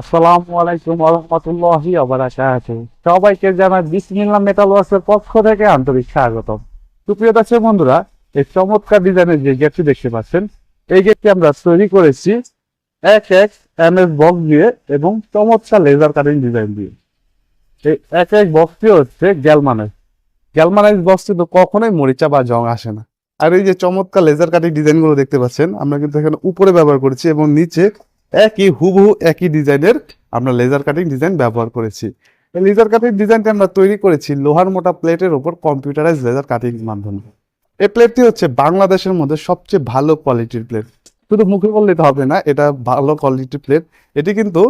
আসসালামু আলাইকুম রহমতুল্লাহি সবাইকে জানাই বিসমিল্লাহ মেটাল ওয়ার্কসের পক্ষ থেকে আন্তরিক স্বাগতম। সুপ্রিয় দর্শক বন্ধুরা, এই চমৎকার ডিজাইনের যে গেটটি দেখতে পাচ্ছেন, এই গেটটি আমরা তৈরি করেছি এক এক এম এস বক্স দিয়ে এবং চমৎকার লেজার কাটিং ডিজাইন দিয়ে। এই এক এক বক্সটি হচ্ছে গ্যালমানের গ্যালমানাইজ বক্স কিন্তু কখনোই মরিচা বা জং আসে না। আর এই যে চমৎকার লেজার কাটিং ডিজাইনগুলো দেখতে পাচ্ছেন, আমরা কিন্তু এখানে উপরে ব্যবহার করেছি এবং নিচে একই হুবহু একই ডিজাইনের আমরা লেজার কাটিং ডিজাইন ব্যবহার করেছি। লেজার কাটিং ডিজাইনটা আমরা তৈরি করেছি লোহার মোটা প্লেটের উপর কম্পিউটারাইজ লেজার কাটিং মাধ্যমে। এই প্লেটটি হচ্ছে বাংলাদেশের মধ্যে সবচেয়ে ভালো কোয়ালিটির প্লেট শুধু মুখে বললে তো হবে না, এটা ভালো কোয়ালিটির প্লেট এটি কিন্তু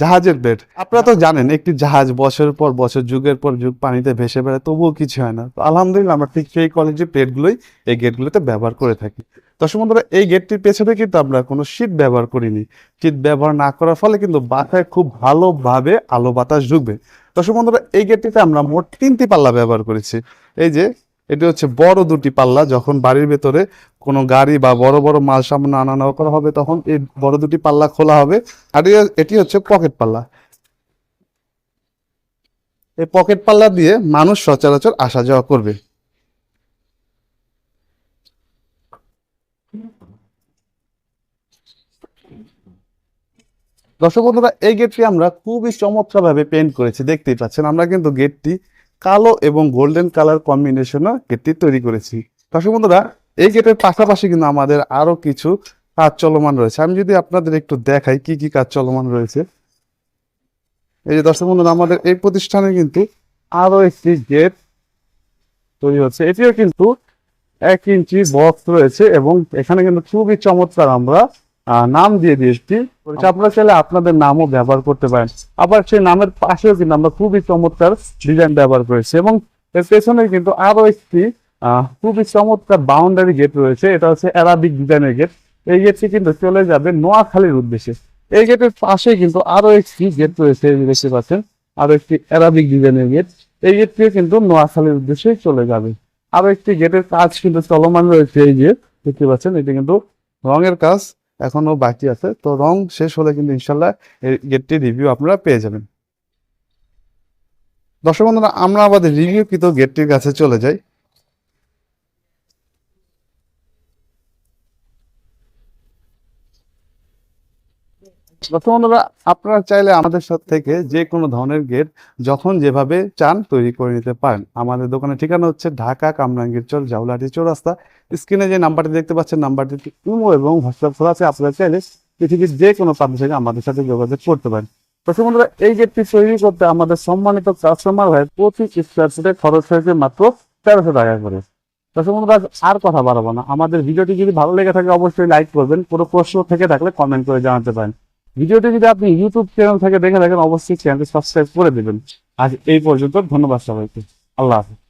জাহাজের প্লেট আপনারা তো জানেন, একটি জাহাজ বছরের পর বছর, যুগের পর যুগ পানিতে ভেসে বেড়ায়, তবুও কিছু হয় না। তো আলহামদুলিল্লাহ আমরা ঠিক সেই কোয়ালিটির প্লেটগুলোই এই গেটগুলোতে ব্যবহার করে থাকি। দর্শক বন্ধুরা এই গেটটির পেছনে কিন্তু আমরা কোনো শীট ব্যবহার করিনি। শীট ব্যবহার না করার ফলে কিন্তু বাসায় খুব ভালোভাবে আলো বাতাস ঢুকবে। দর্শক বন্ধুরা এই গেটটিতে আমরা মোট তিনটি পাল্লা ব্যবহার করেছি। এই যে, এটি হচ্ছে বড় দুটি পাল্লা, যখন বাড়ির ভেতরে কোনো গাড়ি বা বড় বড় মাল সামনে আনা নেওয়া করা হবে, তখন এই বড় দুটি পাল্লা খোলা হবে। আর এটি হচ্ছে পকেট পাল্লা। এই পকেট পাল্লা দিয়ে মানুষ সচরাচর আসা যাওয়া করবে। দর্শক বন্ধুরা, এই গেটটি আমরা খুবই চমৎকার ভাবে পেন্ট করেছি, দেখতেই পাচ্ছেন। আমরা কিন্তু গেটটি কালো এবং গোল্ডেন কালার কম্বিনেশনে গেটটি তৈরি করেছি। দর্শক বন্ধুরা, এই গেটের পাশাপাশি কিন্তু আমাদের আরও কিছু কাজ চলমান রয়েছে। আমি যদি আপনাদের একটু দেখাই কি কি কাজ চলমান রয়েছে। এই যে দর্শক বন্ধুরা, আমাদের এই প্রতিষ্ঠানে কিন্তু আরও একটি গেট তৈরি হচ্ছে। এটিও কিন্তু এক ইঞ্চি বক্স রয়েছে এবং এখানে কিন্তু খুবই চমৎকার আমরা নাম দিয়ে দিয়েছি। আপনারা চাইলে আপনাদের নামও ব্যবহার করতে পারেন। আবার সেই নামের পাশেও কিন্তু আমরা খুবই চমৎকার ডিজাইন ব্যবহার করেছি এবং এর পেছনে কিন্তু আরও একটি খুবই চমৎকার বাউন্ডারি গেট রয়েছে। এটা হচ্ছে অ্যারাবিক ডিজাইনের গেট এই গেটটি কিন্তু চলে যাবে নোয়াখালীর উদ্দেশ্যে। এই গেটের পাশে কিন্তু আরও একটি গেট রয়েছে দেখতে পাচ্ছেন। আরও একটি অ্যারাবিক ডিজাইনের গেট এই গেটটি কিন্তু নোয়াখালীর উদ্দেশ্যে চলে যাবে। আরও একটি গেটের কাজ কিন্তু চলমান রয়েছে এই যে দেখতে পাচ্ছেন এটি কিন্তু রঙের কাজ। এখনও বাকি আছে। তো রং শেষ হলে কিন্তু ইনশাল্লাহ এই গেটটির রিভিউ আপনারা পেয়ে যাবেন। দর্শক বন্ধুরা, আমরা আমাদের রিভিউ কৃত গেটটির কাছে চলে যাই দর্শক বন্ধুরা আপনারা চাইলে আমাদের সাথে থেকে যে কোনো ধরনের গেট যখন যেভাবে চান তৈরি করে নিতে পারেন। আমাদের দোকানের ঠিকানা হচ্ছে ঢাকা কামরাঙ্গীর চর জাউলাটি চৌরাস্তা। স্ক্রিনে যে নাম্বারটি দেখতে পাচ্ছেন নাম্বারটি ইমো এবং হোয়াটসঅ্যাপ খোলা আছে। আপনারা চাইলে পৃথিবীর যে কোনো প্রান্ত থেকে আমাদের সাথে যোগাযোগ করতে পারেন। বন্ধুরা এই গেটটি তৈরি করতে আমাদের সম্মানিত কাস্টমার হয় প্রতি স্কোয়ার ফিটে খরচ হয়েছে মাত্র তেরোশো টাকা করে। আর কথা বাড়াবো না। আমাদের ভিডিওটি যদি ভালো লেগে থাকে, অবশ্যই লাইক করবেন। কোনো প্রশ্ন থেকে থাকলে কমেন্ট করে জানাতে পারেন। ভিডিওটি যদি আপনি ইউটিউব চ্যানেল থেকে দেখে থাকেন, অবশ্যই চ্যানেলটি সাবস্ক্রাইব করে দেবেন। আজ এই পর্যন্ত, ধন্যবাদ সবাইকে। আল্লাহ হাফিজ।